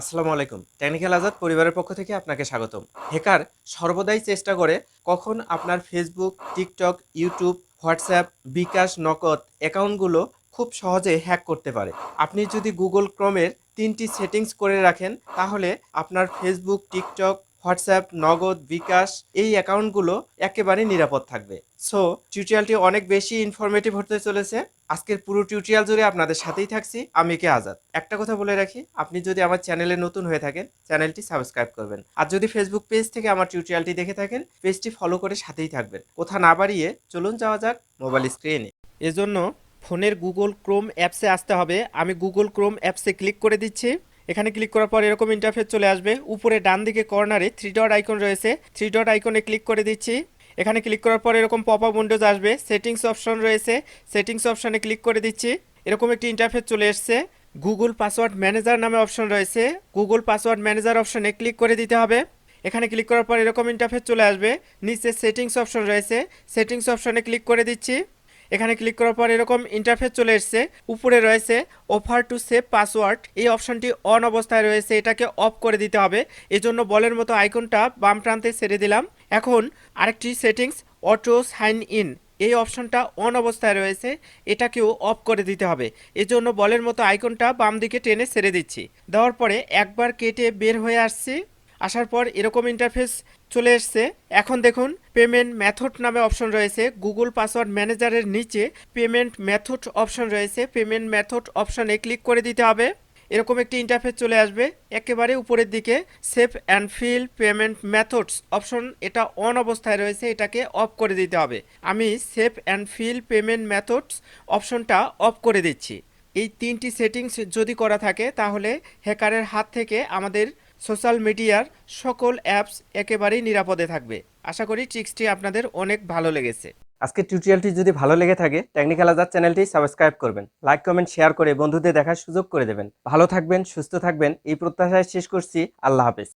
আসসালামু আলাইকুম। টেকনিক্যাল আজাদ পরিবারের পক্ষ থেকে আপনাকে স্বাগতম। হেকার সর্বদাই চেষ্টা করে কখন আপনার Facebook TikTok YouTube WhatsApp bKash, Nagad অ্যাকাউন্টগুলো খুব সহজে হ্যাক করতে পারে। আপনি যদি গুগল ক্রমের তিনটি সেটিংস করে রাখেন, তাহলে আপনার ফেসবুক টিকটক হোয়াটসঅ্যাপ, নগদ, বিকাশ এই অ্যাকাউন্টগুলো একেবারে নিরাপদ থাকবে। সো টিউটোরিয়ালটি অনেক বেশি ইনফরমেটিভ হতে চলেছে। আজকের পুরো টিউটোরিয়াল জুড়ে আপনাদের সাথেই থাকছি, আমি কে আজাদ। একটা কথা বলে রাখি, আপনি যদি আমার চ্যানেলে নতুন হয়ে থাকেন চ্যানেলটি সাবস্ক্রাইব করবেন। আর যদি ফেসবুক পেজ থেকে আমার টিউটোরিয়ালটি দেখে থাকেন পেজটি ফলো করে সাথেই থাকবেন। কোথা না বাড়িয়ে চলুন যাওয়া যাক মোবাইল স্ক্রিনে এজন্য ফোনের গুগল ক্রোম অ্যাপসে আসতে হবে। আমি গুগল ক্রোম অ্যাপসে ক্লিক করে দিচ্ছি। এখানে ক্লিক করার পর এরকম ইন্টারফেস চলে আসবে। উপরে ডান দিকে কর্নারে থ্রি ডট আইকন রয়েছে। থ্রি ডট আইকনে ক্লিক করে দিচ্ছি। এখানে ক্লিক করার পর এরকম পপ আপ উইন্ডোজ আসবে। সেটিংস অপশন রয়েছে। সেটিংস অপশনে ক্লিক করে দিচ্ছি। এরকম একটি ইন্টারফেস চলে এসছে। গুগল পাসওয়ার্ড ম্যানেজার নামে অপশন রয়েছে। গুগল পাসওয়ার্ড ম্যানেজার অপশনে ক্লিক করে দিতে হবে। এখানে ক্লিক করার পর এরকম ইন্টারফেস চলে আসবে। নিচে সেটিংস অপশন রয়েছে। সেটিংস অপশনে ক্লিক করে দিচ্ছি। এখানে ক্লিক করার পর এরকম ইন্টারফেস চলে এসছে। উপরে রয়েছে অফার টু সেভ পাসওয়ার্ড এই অপশনটি অন অবস্থায় রয়েছে, এটাকে অফ করে দিতে হবে। এজন্য বলের মতো আইকনটা বাম প্রান্তে ছেড়ে দিলাম। এখন আরেকটি সেটিংস অটো সাইন ইন এই অপশনটা অন অবস্থায় রয়েছে, এটাকেও অফ করে দিতে হবে। এজন্য বলের মতো আইকনটা বাম দিকে টেনে ছেড়ে দিচ্ছি। দেওয়ার পরে একবার কেটে বের হয়ে আসছি। আসার পর এরকম ইন্টারফেস চলে এসছে। এখন দেখুন পেমেন্ট মেথড নামে অপশন রয়েছে। গুগল পাসওয়ার্ড ম্যানেজারের নিচে পেমেন্ট মেথড অপশন রয়েছে। পেমেন্ট মেথড অপশনে ক্লিক করে দিতে হবে। এরকম একটি ইন্টারফেস চলে আসবে। একেবারে উপরের দিকে save and fill payment methods option এটা অন অবস্থায় রয়েছে, এটাকে অফ করে দিতে হবে। আমি save and fill payment methods অপশনটা অফ করে দিচ্ছি। এই তিনটি সেটিংস যদি করা থাকে, তাহলে হ্যাকারের হাত থেকে আমাদের সোশ্যাল মিডিয়ার সকল অ্যাপস একেবারেই নিরাপদে থাকবে। আশা করি ট্রিক্সটি আপনাদের অনেক ভালো লেগেছে। আজকে টিউটোরিয়ালটি যদি ভালো লেগে থাকে, টেকনিক্যাল আজাদ চ্যানেলটি সাবস্ক্রাইব করবেন। লাইক, কমেন্ট, শেয়ার করে বন্ধুদের দেখার সুযোগ করে দেবেন। ভালো থাকবেন, সুস্থ থাকবেন, এই প্রত্যাশায় শেষ করছি। আল্লাহ হাফেজ।